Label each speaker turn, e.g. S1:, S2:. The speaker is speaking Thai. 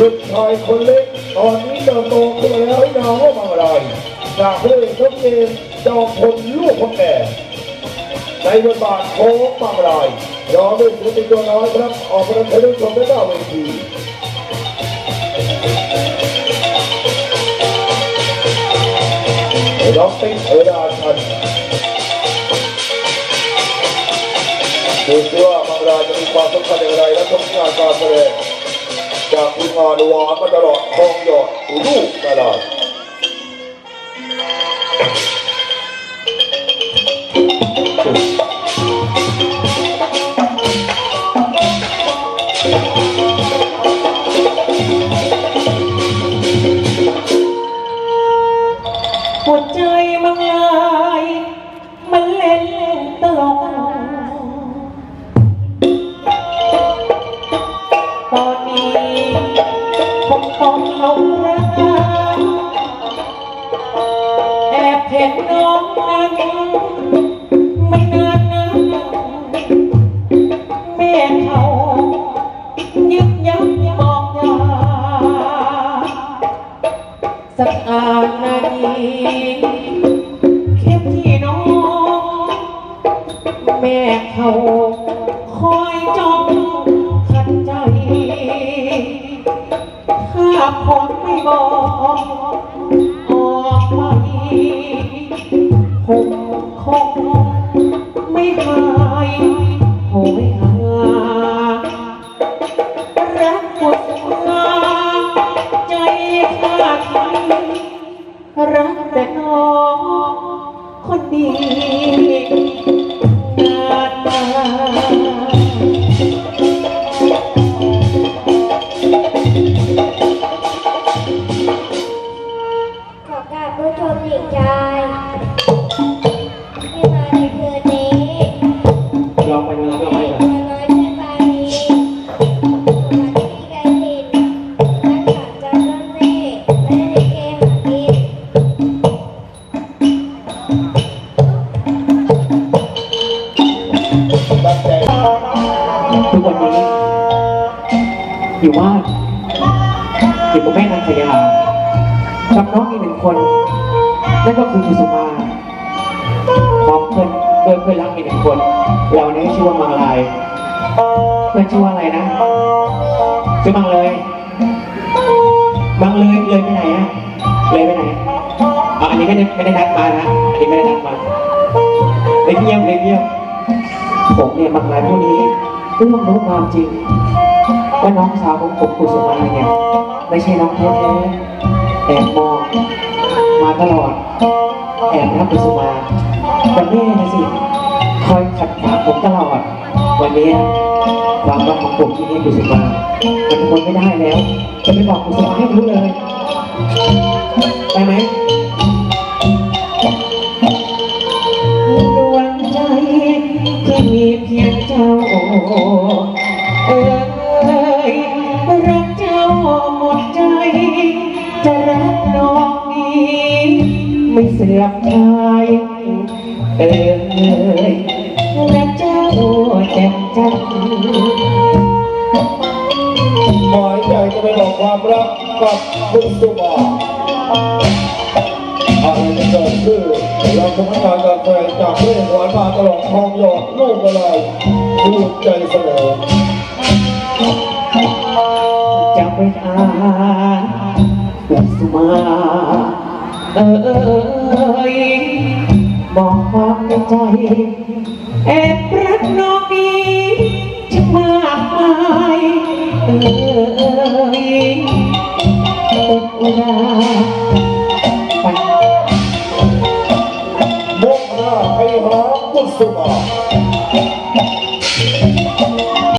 S1: ลูกชายคนเล็กตอนนี้เติบโตขึ้นมาแล้วนามว่าบางรายจากเพลงทุกเกมจอมพลลูกคนแก่ในบทบาทของบางรายยอมด้วยศิลปินตัวน้อยครับ ออกมาเป็นผู้ชมได้หน้าเวทีร้องติ๊กเออดาชันดูสิว่าบางรายจะมีความสำคัญอย่างไรและต้องงานการแสดงากทีมงานวานมาตลอดทองหยอดลูกตลาด
S2: หัวใจ เห็นน้องนั้นไม่นานนักแม่เขายึกยักบอกยาสักอานาทีแค่ที่น้องแม่เขาคอยจ้องขัดใจ ถ้าผมไม่บอก
S3: ชมหญิงชายที่มาในคืนนี้
S2: ลองไปเลยลองไปเลย
S3: ตัวน้อยชื่ปานีมาที่ไกสินนักขับจำต้นเน่และลิเกหากิน
S2: ทุกวันนี้อยู่บ้านอยู่กับแม่นางพญากับน้องอีกหนึ่งคน นั่นก็คือกุสุมาพร้อมเพื่อนเพื่อนเพื่อนรักอีกหนึ่งคนเราเนี่ยชื่อว่ามังลายเพื่นชื่อว่าอะไรนะชื่อมังเลยมังเลยเลยไปไหนอะเลยไปไหนอะอันนี้ไม่ได้ไม่ได้นัดมานะอันนี้ไม่ได้นัดมาเลยเยี่ยมเลยเยี่ยมผมเนี่ยบางรายพวกนี้เพิ่งรู้ความจริงว่าน้องสาวของผมกุณสุมาเนี่ยไม่ใช่น้องแท้ รักกุสุมาแต่แม่นะสิ คอยขัดขวางผมตลอด วันนี้ความรักของผมที่นี่กุสุมามันทนไม่ได้แล้ว จะไปบอกกุสุมาให้รู้เลย ไปไหม ไม่เสื่อมคลายเอ้ยรักเจ้าแจ่มจัน
S1: หมายใจจะไปบอกความรักกับคุณสุมาอะไรจะเกิดขึ้นเราคงไม่การกาแสดงจากเพลงหวานมาตลอดทองหยอดลูกอะไรพูใจเสนอ
S2: จะไปอ่านกุสุมา เอ้ยบอกความในใจแอบรักน้องนี้จะมากมายเอ่ยตกอุรา